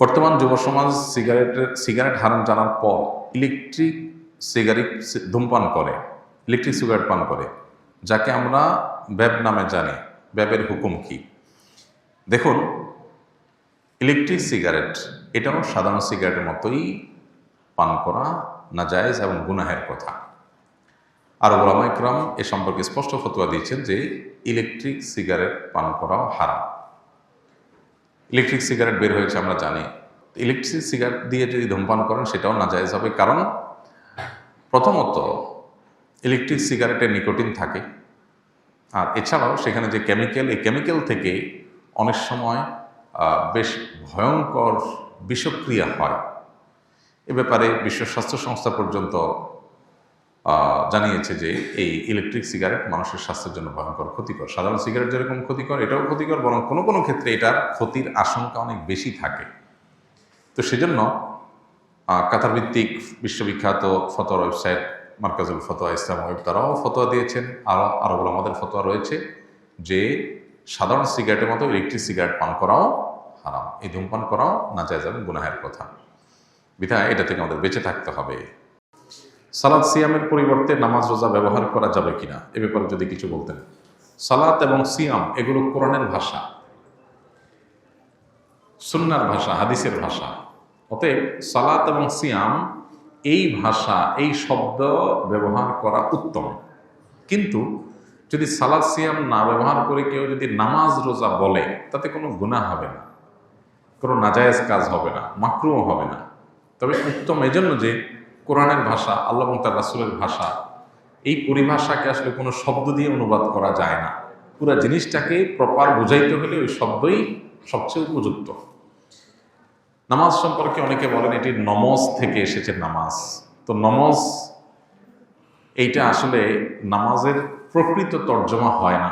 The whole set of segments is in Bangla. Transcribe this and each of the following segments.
বর্তমান যুব সমাজ সিগারেটের সিগারেট হারাম জানার পর ইলেকট্রিক সিগারেট ধূমপান করে, ইলেকট্রিক সিগারেট পান করে, যাকে আমরা ব্যাব নামে জানি। ব্যাবের হুকুম কি? দেখুন, ইলেকট্রিক সিগারেট, এটাও সাধারণ সিগারেটের মতোই পান করা না জায়েজ এবং গুনাহের কথা। আর ওলামা ইকরাম এ সম্পর্কে স্পষ্ট ফতোয়া দিয়েছেন যে ইলেকট্রিক সিগারেট পান করাও হারাম। ইলেকট্রিক সিগারেট বের হয়েছে, আমরা জানি। ইলেকট্রিক সিগারেট দিয়ে যদি ধূমপান করেন, সেটাও নাজায়েজ হবে। কারণ প্রথমত, ইলেকট্রিক সিগারেটে নিকোটিন থাকে। আর এছাড়াও সেখানে যে কেমিক্যাল, এই কেমিক্যাল থেকে অনেক সময় বেশ ভয়ঙ্কর বিষক্রিয়া হয়। এ ব্যাপারে বিশ্ব স্বাস্থ্য সংস্থা পর্যন্ত জানিয়েছে যে এই ইলেকট্রিক সিগারেট মানুষের স্বাস্থ্যের জন্য ভয়ঙ্কর ক্ষতিকর। সাধারণ সিগারেট যেরকম ক্ষতিকর এটাও ক্ষতিকর বরং কোনো কোনো ক্ষেত্রে এটার ক্ষতির আশঙ্কা অনেক বেশি থাকে। তো সেজন্য আহ, কাতার ভিত্তিক বিশ্ববিখ্যাত ফতোয়া ওয়েবসাইট মার্কাজুল ফতোয়া ইসলাম ওয়েব তারাও ফতোয়া দিয়েছেন। আরও আরও আমাদের ফতোয়া রয়েছে যে সাধারণ সিগারেটের মতো ইলেকট্রিক সিগারেট পান করাও হারাম। এই ধূমপান করাও না যায় যাবে গুনাহের কথা। বিধায় এটা থেকে আমাদের বেঁচে থাকতে হবে। সালাদ সিয়ামের পরিবর্তে নামাজ রোজা ব্যবহার করা যাবে কিনা? এ ব্যাপারে যদি কিছু বলতেন। সালাত এবং সিয়াম, এগুলো কোরআনের ভাষা। সুন্নার ভাষা, হাদিসের ভাষা। অতএব সালাত এবং সিয়াম, এই ভাষা, এই শব্দ ব্যবহার করা উত্তম। কিন্তু যদি সালাদ সিয়াম না ব্যবহার করে কেউ যদি নামাজ রোজা বলে, তাতে কোনো গুনাহ হবে না। কোনো নাজায়েজ কাজ হবে না মাকরুও হবে না। তবে উত্তম এজন্য যে কোরআনের ভাষা, আল্লাহ এবং তার রাসুলের ভাষা, এই পরিভাষাকে আসলে কোনো শব্দ দিয়ে অনুবাদ করা যায় না। পুরো জিনিসটাকে প্রপার বুঝাইতে হলে ওই শব্দই সবচেয়ে উপযুক্ত। নামাজ সম্পর্কে অনেকে বলেন, এটি নমজ থেকে এসেছে নামাজ। তো নমজ, এইটা আসলে নামাজের প্রকৃত তর্জমা হয় না।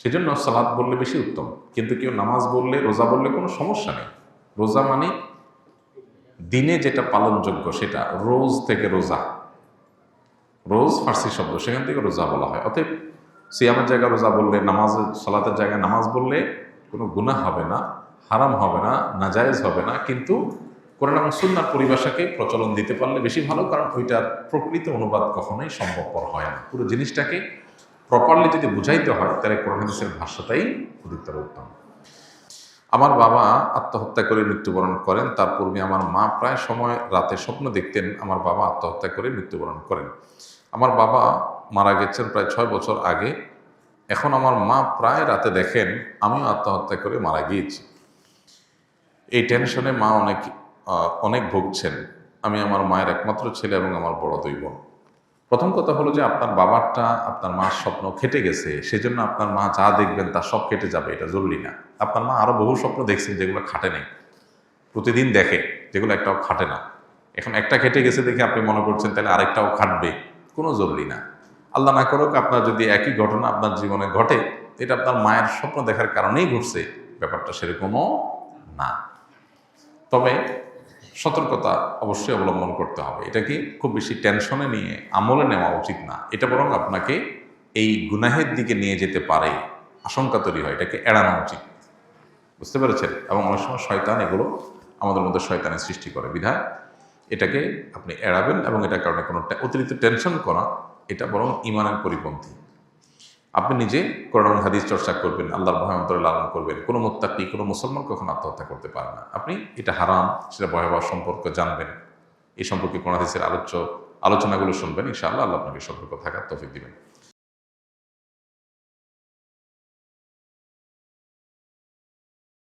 সেজন্য সালাদ বললে বেশি উত্তম। কিন্তু কেউ নামাজ বললে, রোজা বললে কোনো সমস্যা নেই। রোজা মানে দিনে যেটা পালনযোগ্য সেটা রোজ থেকে রোজা। রোজ ফার্সি শব্দ, সেখান থেকে রোজা বলা হয়। অতএব সিয়ামের জায়গায় রোজা বললে নামাজ সালাতের জায়গায় নামাজ বললে কোনো গুনাহ হবে না, হারাম হবে না, নাজায়েজ হবে না। কিন্তু কোরআন এবং সুন্নার পরিভাষাকে প্রচলন দিতে পারলে বেশি ভালো, কারণ ওইটার প্রকৃত অনুবাদ কখনোই সম্ভবপর হয় না। পুরো জিনিসটাকে প্রপারলি যদি বুঝাইতে হয়, তাহলে কোরআন হাদিসের ভাষাটাই অধিকতর উত্তম। আমার বাবা আত্মহত্যা করে মৃত্যুবরণ করেন। তার পূর্বে আমার মা প্রায় সময় রাতে স্বপ্ন দেখতেন আমার বাবা আত্মহত্যা করে মৃত্যুবরণ করেন। আমার বাবা মারা গেছেন প্রায় ছয় বছর আগে। এখন আমার মা প্রায় রাতে দেখেন, আমিও আত্মহত্যা করে মারা গিয়েছি। এই টেনশনে মা অনেক অনেক ভুগছেন। আমি আমার মায়ের একমাত্র ছেলে এবং আমার বড় দুই বোন। প্রথম কথা হলো যে আপনার বাবারটা, আপনার মার স্বপ্ন খেটে গেছে। সেজন্য আপনার মা যা দেখবেন তা সব কেটে যাবে, এটা জরুরি না। আপনার মা আরও বহু স্বপ্ন দেখছেন যেগুলো খাটে নেই। প্রতিদিন দেখে যেগুলো একটাও খাটে না। এখন একটা খেটে গেছে দেখে আপনি মনে করছেন, তাহলে আরেকটাও খাটবে। কোনো জরুরি না। আল্লাহ না করুক আপনার যদি একই ঘটনা আপনার জীবনে ঘটে, এটা আপনার মায়ের স্বপ্ন দেখার কারণেই ঘটছে। ব্যাপারটা সেরকমও না। তবে সতর্কতা অবশ্যই অবলম্বন করতে হবে। এটাকে খুব বেশি টেনশনে নিয়ে, আমলে নেওয়া উচিত না। এটা বরং আপনাকে এই গুনাহের দিকে নিয়ে যেতে পারে। আশঙ্কা তৈরি হয়, এটাকে এড়ানো উচিত। বুঝতে পেরেছেন? এবং অনেক সময় শয়তান এগুলো আমাদের মধ্যে শয়তানের সৃষ্টি করে। বিধায় এটাকে আপনি এড়াবেন এবং এটার কারণে কোনো অতিরিক্ত টেনশন করা, এটা বরং ইমানের পরিপন্থী। আপনি নিজে কোরআন হাদিস চর্চা করবেন, আল্লাহর ভয় অন্তরে লালন করবেন, কোনো মোত্তাকি, কোনো মুসলমান কখনো আত্মহত্যা করতে পারে না। আপনি এটা হারাম, সেটা ভয়াবহ সম্পর্ক জানবেন। এই সম্পর্কে কোরআন হাদিসের আলোচ্য আলোচনাগুলো শুনবেন, ইনশাআল্লাহ আল্লাহ আপনাকে সতর্ক থাকার তফিক দিবেন।